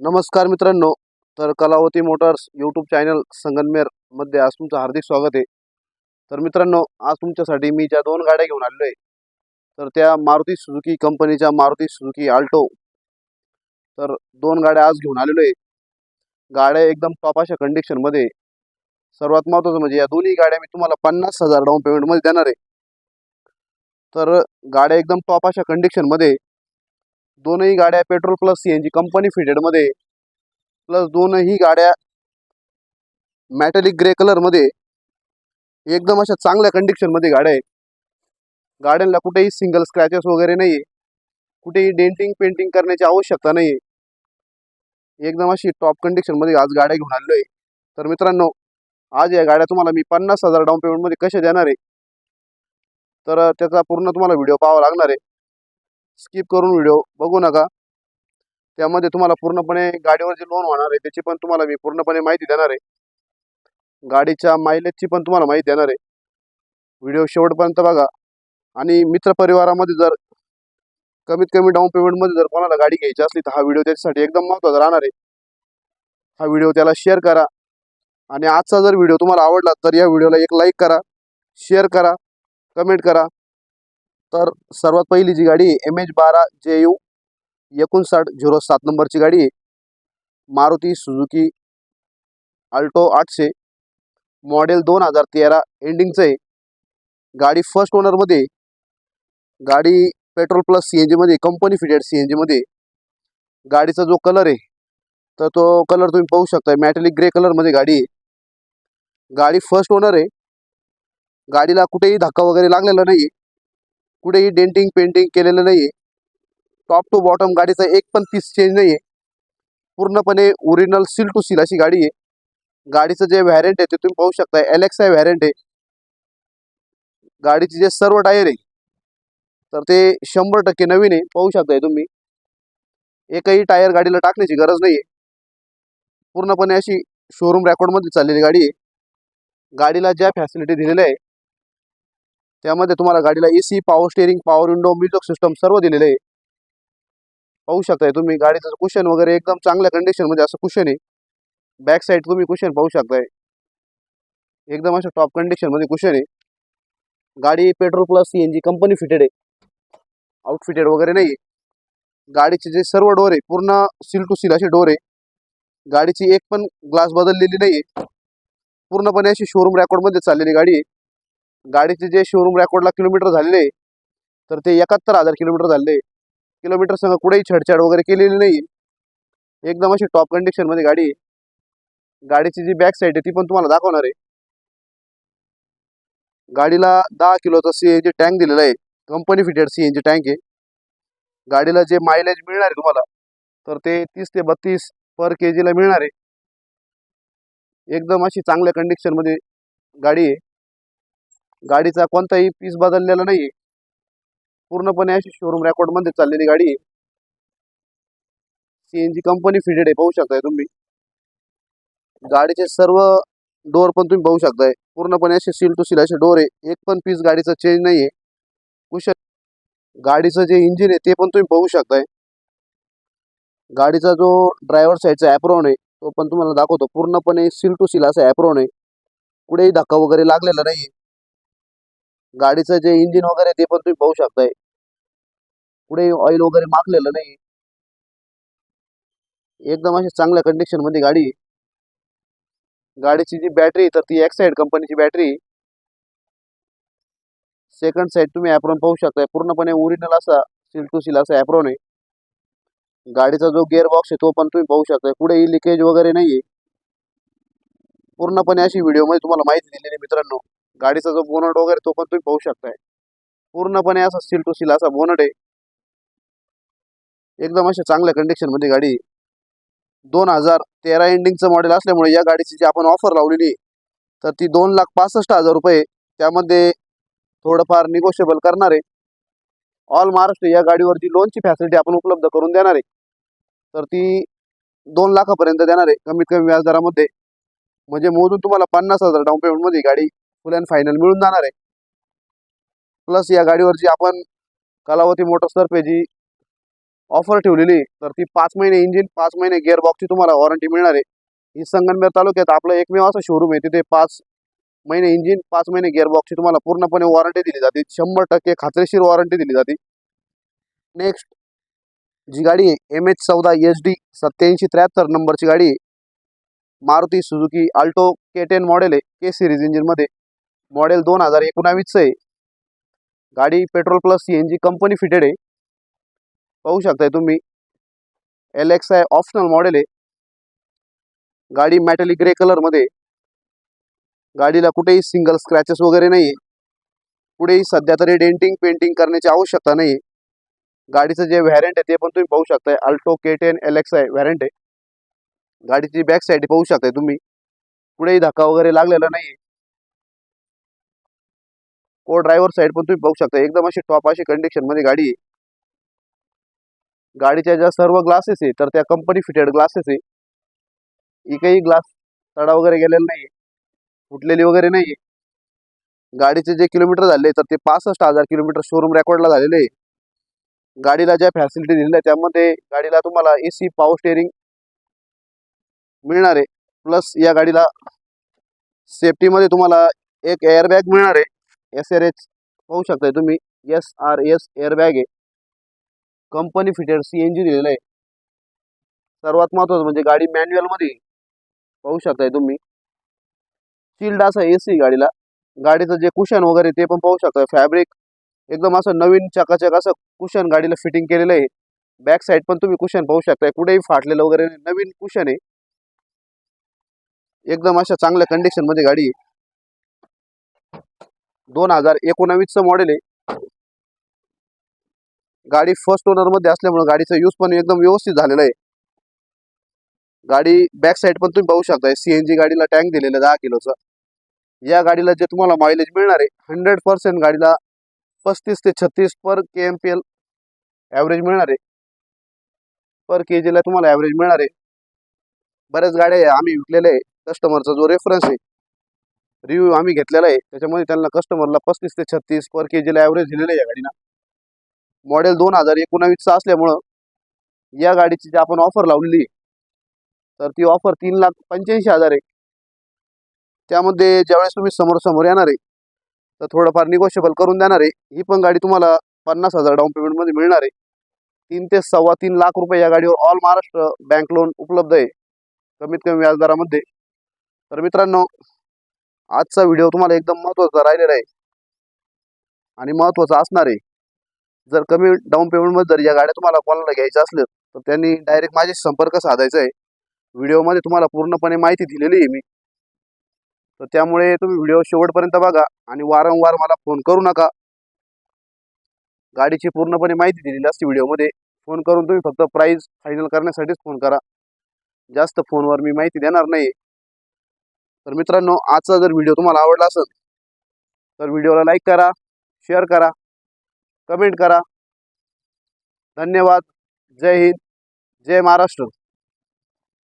नमस्कार मित्रांनो तर कलावती मोटर्स यूट्यूब चॅनल संगनमेरमध्ये आज तुमचं हार्दिक स्वागत आहे. तर मित्रांनो आज तुमच्यासाठी मी ज्या दोन गाड्या घेऊन आलेलो आहे तर त्या मारुती सुझुकी कंपनीच्या मारुती सुझुकी आल्टो तर दोन गाड्या आज घेऊन आलेलो आहे. गाड्या एकदम टॉप अशा कंडिशनमध्ये सर्वात महत्त्वाचं म्हणजे या दोन्ही गाड्या मी तुम्हाला पन्नास हजार डाऊन पेमेंटमध्ये देणार आहे. तर गाड्या एकदम टॉप अशा कंडिशनमध्ये दोनही गाड्या petrol plus C N G company फिटेडमध्ये plus दोनही गाड्या मॅटेलिक ग्रे कलरमध्ये एकदम अशा चांगल्या कंडिशनमध्ये गाड्या आहे गाड्यांना कुठेही सिंगल स्क्रॅचेस वगैरे नाही आहे. कुठेही डेंटिंग पेंटिंग करण्याची आवश्यकता नाही आहे. एकदम अशी टॉप कंडिशनमध्ये आज गाड्या घेऊन आलेलो आहे तर मित्रांनो आज या गाड्या तुम्हाला मी पन्नास हजार डाऊन पेमेंटमध्ये कशा देणार आहे? तर त्याचा पूर्ण तुम्हाला व्हिडिओ पाहावा लागणार आहे. स्किप करून व्हिडिओ बघू नका. त्यामध्ये तुम्हाला पूर्णपणे गाडीवर जे लोन होणार आहे त्याची पण तुम्हाला मी पूर्णपणे माहिती देणार आहे. गाडीच्या मायलेजची पण तुम्हाला माहिती देणार आहे. व्हिडिओ शेवटपर्यंत बघा. आणि मित्रपरिवारामध्ये जर कमीत कमी डाऊन पेमेंटमध्ये जर कोणाला गाडी घ्यायची असली तर हा व्हिडिओ त्याच्यासाठी एकदम महत्त्वाचा राहणार आहे. हा व्हिडिओ त्याला शेअर करा. आणि आजचा जर व्हिडिओ तुम्हाला आवडला तर या व्हिडिओला एक लाईक करा शेअर करा कमेंट करा. तर सर्वात पहिली जी गाडी एम एच बारा जे यू एकोणसाठ झिरो सात नंबरची गाडी आहे. मारुती सुझुकी अल्टो आठशे मॉडेल दोन हजार तेरा एंडिंगचं आहे. गाडी फर्स्ट ओनरमध्ये गाडी पेट्रोल प्लस सी एन जीमध्ये कंपनी फिटेड सी एन जीमध्ये गाडीचा जो कलर आहे तर तो कलर तुम्ही पाहू शकता मॅटेलिक ग्रे कलरमध्ये गाडी आहे. गाडी फर्स्ट ओनर आहे. गाडीला कुठेही धक्का वगैरे लागलेला नाही कुठेही डेंटिंग पेंटिंग केलेलं नाही आहे टॉप टू बॉटम गाडीचा एक पण पीस चेंज नाही आहे पूर्णपणे ओरिजिनल सील टू सील अशी गाडी आहे. गाडीचं जे व्हॅरियंट आहे ते तुम्ही पाहू शकता एलेक्सा आय व्हॅरियंट आहे. गाडीचे जे सर्व टायर आहे तर ते शंभर टक्के नवीन आहे. पाहू शकताय तुम्ही. एकही टायर गाडीला टाकण्याची गरज नाही आहे पूर्णपणे अशी शोरूम रेकॉर्डमध्ये चाललेली गाडी आहे. गाडीला ज्या फॅसिलिटी दिलेल्या आहे त्यामध्ये तुम्हाला गाडीला AC power steering power window music system सर्व दिलेलं आहे. पाहू शकताय तुम्ही गाडीचं कुशन वगैरे एकदम चांगल्या कंडिशनमध्ये असं कुशन आहे. बॅक साईड तुम्ही कुशन पाहू शकताय. एकदम अशा टॉप कंडिशनमध्ये कुशन आहे. गाडी petrol plus C N G company fitted आहे. आउटफिटेड वगैरे नाही आहे गाडीचे जे सर्व डोर आहे पूर्ण सील टू सील असे डोर आहे. गाडीची एक पण ग्लास बदललेली नाही आहे पूर्णपणे अशी शोरूम रेकॉर्डमध्ये चाललेली गाडी आहे. गाडीचे जे शोरूम रेकॉर्डला किलोमीटर झालेले तर ते एकाहत्तर हजार किलोमीटर झाले किलोमीटर संग कुठेही छेडछाड वगैरे केलेली नाही एकदम अशी टॉप कंडिशनमध्ये गाडी आहे. गाडीची जी बॅक साईड आहे ती पण तुम्हाला दाखवणार आहे. गाडीला दहा किलोचा सी एन जी टँक दिलेला आहे. Company fitted C N G tank आहे. गाडीला जे मायलेज मिळणार आहे तुम्हाला तर ते तीस ते बत्तीस पर के जीला मिळणार आहे. एकदम अशी चांगल्या कंडिशनमध्ये गाडी आहे. गाडीचा कोणताही पीस बदललेला नाही पूर्णपणे अशी शोरूम रेकॉर्डमध्ये चाललेली गाडी आहे. C N G company fitted आहे पाहू शकताय तुम्ही. गाडीचे सर्व डोअर पण तुम्ही पाहू शकताय. पूर्णपणे असे सील टू सील असे डोर आहे. एक पण पीस गाडीचा चेंज नाही आहे कुशल गाडीचं जे इंजिन आहे ते पण तुम्ही पाहू शकताय. गाडीचा जो ड्रायव्हर साईडचा ॲप्रॉन आहे तो पण तुम्हाला दाखवतो. पूर्णपणे सील टू सील असा ॲप्रॉन आहे. कुठेही धक्का वगैरे लागलेला नाही गाडीचं जे इंजिन वगैरे ते पण तुम्ही पाहू शकताय. पुढे ऑइल वगैरे मागलेलं नाही. एकदम अशी चांगल्या कंडिशनमध्ये गाडी गाडीची जी बॅटरी तर ती एक्साईड कंपनीची बॅटरी सेकंड साईड तुम्ही ॲप्रॉन पाहू शकताय. पूर्णपणे ओरिजिनल असा सील टू सील असा ॲप्रॉन आहे. गाडीचा जो गिअर बॉक्स आहे तो पण तुम्ही पाहू शकताय. कुठेही लिकेज वगैरे नाही पूर्णपणे अशी व्हिडिओमध्ये तुम्हाला माहिती दिलेली मित्रांनो. गाडीचा जो बोनट वगैरे तो पण तुम्ही पाहू शकताय. पूर्णपणे असा सील टू सील असा बोनट आहे. एकदम अशा चांगल्या कंडिशनमध्ये गाडी दोन हजार तेरा एंडिंगचं मॉडेल असल्यामुळे या गाडीची जी आपण ऑफर लावलेली आहे, तर ती दोन लाख पासष्ट हजार रुपये त्यामध्ये थोडंफार निगोशिएबल करणार आहे. ऑल महाराष्ट्र या गाडीवरती लोनची फॅसिलिटी आपण उपलब्ध करून देणार आहे. तर ती दोन लाखापर्यंत देणार आहे कमीत कमी व्याजदरामध्ये. म्हणजे मोजून तुम्हाला पन्नास हजार डाऊन पेमेंटमध्ये गाडी फुल अँड फायनल मिळून जाणार आहे. प्लस या गाडीवरची आपण कलावती मोटर्सतर्फे जी ऑफर ठेवलेली तर ती पाच महिने इंजिन पाच महिने गिअरबॉक्सची तुम्हाला वॉरंटी मिळणार आहे. ही संगमनेर तालुक्यात आपलं एकमेव असं शोरूम आहे तिथे पाच महिने इंजिन पाच महिने गिअरबॉक्सची तुम्हाला पूर्णपणे वॉरंटी दिली जाते. शंभर टक्के खात्रीशीर वॉरंटी दिली जाते. नेक्स्ट जी गाडी आहे एम एच चौदा एच डी सत्याऐंशी त्र्याहत्तर नंबरची गाडी आहे. Maruti Suzuki Alto K ten model आहे के सिरीज इंजिनमध्ये मॉडेल दोन हजार एकोणावीसचं आहे गाडी petrol plus C N G company fitted आहे. पाहू शकताय तुम्ही. L X I optional model आहे. गाडी मॅटेलिक ग्रे कलरमध्ये गाडीला कुठेही सिंगल स्क्रॅचेस वगैरे नाही आहे कुठेही सध्या तरी डेंटिंग पेंटिंग करण्याची आवश्यकता नाही आहे गाडीचं जे व्हॅरंट आहे ते पण तुम्ही पाहू शकताय. Alto K ten L X I variant आहे. गाडीची बॅक साईड पाहू शकताय तुम्ही. कुठेही धक्का वगैरे लागलेला नाही को ड्रायव्हर साईड पण तुम्ही बघू शकता. एकदम अशी टॉप अशी कंडिशनमध्ये गाडी आहे. गाडीच्या ज्या सर्व ग्लासेस आहे तर त्या कंपनी फिटेड ग्लासेस आहे. एकही ग्लास तडा वगैरे गेलेला नाही फुटलेली वगैरे नाही गाडीचे जे किलोमीटर झाले तर ते पासष्ट हजार किलोमीटर शोरूम रेकॉर्डला झालेले आहे. गाडीला ज्या फॅसिलिटी दिलेल्या त्यामध्ये गाडीला तुम्हाला ए सी पावर स्टेअरिंग मिळणार आहे. प्लस या गाडीला सेफ्टीमध्ये तुम्हाला एक एअरबॅग मिळणार आहे. एस आर एच पाहू शकताय तुम्ही. एस आर एस एअरबॅग आहे. Company fitted C N G दिलेलं आहे. सर्वात महत्वाचं म्हणजे गाडी मॅन्युअलमध्ये पाहू शकताय तुम्ही. चिल्ड असा ए सी गाडीला. गाडीचं जे कुशन वगैरे ते पण पाहू शकताय. फॅब्रिक एकदम असं नवीन चकाचक असं कुशन गाडीला फिटिंग केलेलं आहे. बॅक साईड पण तुम्ही कुशन पाहू शकताय. कुठेही फाटलेलं वगैरे नाही. नवीन कुशन आहे. एकदम अशा चांगल्या कंडिशनमध्ये गाडी आहे. दोन हजार एकोणावीसचं मॉडेल आहे. गाडी फर्स्ट ओनरमध्ये असल्यामुळे गाडीचा यूज पण एकदम व्यवस्थित झालेला आहे. गाडी बॅक साईड पण तुम्ही पाहू शकताय. सीएनजी गाडीला टँक दिलेला दहा किलोचा. या गाडीला जे तुम्हाला मायलेज मिळणार आहे हंड्रेड पर्सेंट गाडीला पस्तीस ते छत्तीस per K M P L average मिळणार आहे. पर के जीला तुम्हाला ॲव्हरेज मिळणार आहे. बऱ्याच गाड्या आम्ही विकलेल्या आहे. कस्टमरचा जो रेफरन्स आहे रिव्ह्यू आम्ही घेतलेला आहे. त्याच्यामध्ये त्यांना कस्टमरला पस्तीस ते छत्तीस पर के जीला ॲव्हरेज दिलेलं आहे या गाडीनं. मॉडेल दोन हजार एकोणावीसचं असल्यामुळं या गाडीची जी आपण ऑफर लावलेली आहे तर ती ऑफर तीन लाख पंच्याऐंशी हजार आहे. त्यामध्ये ज्यावेळेस तुम्ही समोर समोर येणार आहे तर थोडंफार निगोशिएबल करून देणार आहे. ही पण गाडी तुम्हाला पन्नास हजार डाऊन पेमेंटमध्ये मिळणार आहे. तीन ते सव्वा तीन लाख रुपये या गाडीवर ऑल महाराष्ट्र बँक लोन उपलब्ध आहे कमीत कमी व्याजदरामध्ये. तर मित्रांनो आजचा व्हिडिओ तुम्हाला एकदम महत्त्वाचा राहिलेला आहे. आणि महत्त्वाचा असणार आहे. जर कमी डाऊन पेमेंटमध्ये जर या गाड्या तुम्हाला कोणाला घ्यायच्या असल्या तर त्यांनी डायरेक्ट माझ्याशी संपर्क साधायचा आहे. व्हिडिओमध्ये तुम्हाला पूर्णपणे माहिती दिलेली आहे मी. तर त्यामुळे तुम्ही व्हिडिओ शेवटपर्यंत बघा आणि वारंवार मला फोन करू नका. गाडीची पूर्णपणे माहिती दिलेली असते व्हिडिओमध्ये फोन करून तुम्ही फक्त प्राईस फायनल करण्यासाठीच फोन करा. जास्त फोनवर मी माहिती देणार नाही तर मित्रांनो आजचा जर व्हिडिओ तुम्हाला आवडला असेल तर व्हिडिओला लाईक करा शेअर करा कमेंट करा. धन्यवाद. जय हिंद. जय महाराष्ट्र.